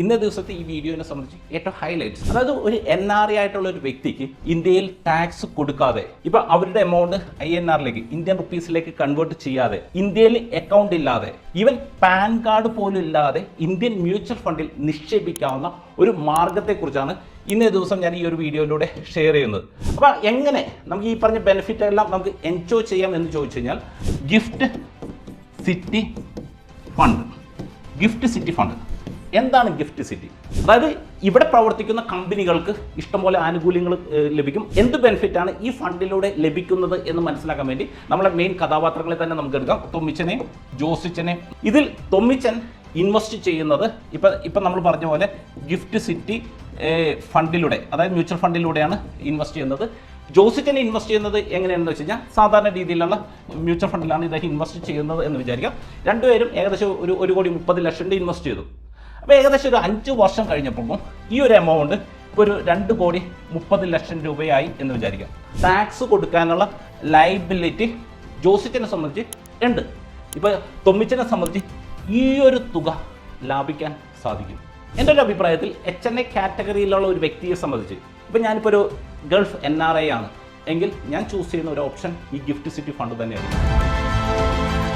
ഇന്നേ ദിവസത്തെ ഈ വീഡിയോനെ സംബന്ധിച്ച് ഏറ്റവും ഹൈലൈറ്റ്സ് അതായത് ഒരു എൻ ആർ ഐ ആയിട്ടുള്ള ഒരു വ്യക്തിക്ക് ഇന്ത്യയിൽ ടാക്സ് കൊടുക്കാതെ ഇപ്പൊ അവരുടെ എമൗണ്ട് ഐ എൻ ആറിലേക്ക് ഇന്ത്യൻ റുപ്പീസിലേക്ക് കൺവേർട്ട് ചെയ്യാതെ ഇന്ത്യയിൽ അക്കൗണ്ട് ഇല്ലാതെ ഈവൻ പാൻ കാർഡ് പോലും ഇല്ലാതെ ഇന്ത്യൻ മ്യൂച്വൽ ഫണ്ടിൽ നിക്ഷേപിക്കാവുന്ന ഒരു മാർഗത്തെക്കുറിച്ചാണ് ഇന്നേ ദിവസം ഞാൻ ഈ ഒരു വീഡിയോയിലൂടെ ഷെയർ ചെയ്യുന്നത്. അപ്പോൾ എങ്ങനെ നമുക്ക് ഈ പറഞ്ഞ ബെനിഫിറ്റ് എല്ലാം നമുക്ക് എൻജോയ് ചെയ്യാം എന്ന് ചോദിച്ചു കഴിഞ്ഞാൽ gift city fund gift city fund എന്താണ് ഗിഫ്റ്റ് സിറ്റി? അതായത് ഇവിടെ പ്രവർത്തിക്കുന്ന കമ്പനികൾക്ക് ഇഷ്ടംപോലെ ആനുകൂല്യങ്ങൾ ലഭിക്കും. എന്ത് ബെനിഫിറ്റ് ആണ് ഈ ഫണ്ടിലൂടെ ലഭിക്കുന്നത് എന്ന് മനസ്സിലാക്കാൻ വേണ്ടി നമ്മളെ മെയിൻ കഥാപാത്രങ്ങളെ തന്നെ നമുക്ക് എടുക്കാം. തൊമ്മിച്ചനെയും ജോസിച്ചനെയും. ഇതിൽ തൊമ്മിച്ചൻ ഇൻവെസ്റ്റ് ചെയ്യുന്നത് ഇപ്പം ഇപ്പം നമ്മൾ പറഞ്ഞ പോലെ ഗിഫ്റ്റ് സിറ്റി ഫണ്ടിലൂടെ അതായത് മ്യൂച്വൽ ഫണ്ടിലൂടെയാണ് ഇൻവെസ്റ്റ് ചെയ്യുന്നത്. ജോസിച്ചൻ ഇൻവെസ്റ്റ് ചെയ്യുന്നത് എങ്ങനെയാണെന്ന് വെച്ച് കഴിഞ്ഞാൽ സാധാരണ രീതിയിലുള്ള മ്യൂച്വൽ ഫണ്ടിലാണ് ഇദ്ദേഹം ഇൻവെസ്റ്റ് ചെയ്യുന്നത് എന്ന് വിചാരിക്കാം. രണ്ടുപേരും ഏകദേശം ഒരു ഒരു കോടി മുപ്പത് ലക്ഷം ഇൻവെസ്റ്റ് ചെയ്തു. അപ്പോൾ ഏകദേശം ഒരു അഞ്ച് വർഷം കഴിഞ്ഞപ്പോഴും ഈ ഒരു എമൗണ്ട് ഒരു രണ്ട് കോടി മുപ്പത് ലക്ഷം രൂപയായി എന്ന് വിചാരിക്കാം. ടാക്സ് കൊടുക്കാനുള്ള ലൈബിലിറ്റി ജോസിച്ചിനെ സംബന്ധിച്ച് ഉണ്ട്. ഇപ്പോൾ തൊമ്മിച്ചിനെ സംബന്ധിച്ച് ഈ ഒരു തുക ലാഭിക്കാൻ സാധിക്കും. എന്റെ ഒരു അഭിപ്രായത്തിൽ എച്ച് എൻ എ കാറ്റഗറിയിലുള്ള ഒരു വ്യക്തിയെ സംബന്ധിച്ച് ഇപ്പം ഞാനിപ്പോൾ ഒരു ഗൾഫ് എൻ ആർ ഐ ആണ്. എങ്കിൽ ഞാൻ ചൂസ് ചെയ്യുന്ന ഒരു ഓപ്ഷൻ ഈ ഗിഫ്റ്റ് സിറ്റി ഫണ്ട് തന്നെയായിരിക്കും.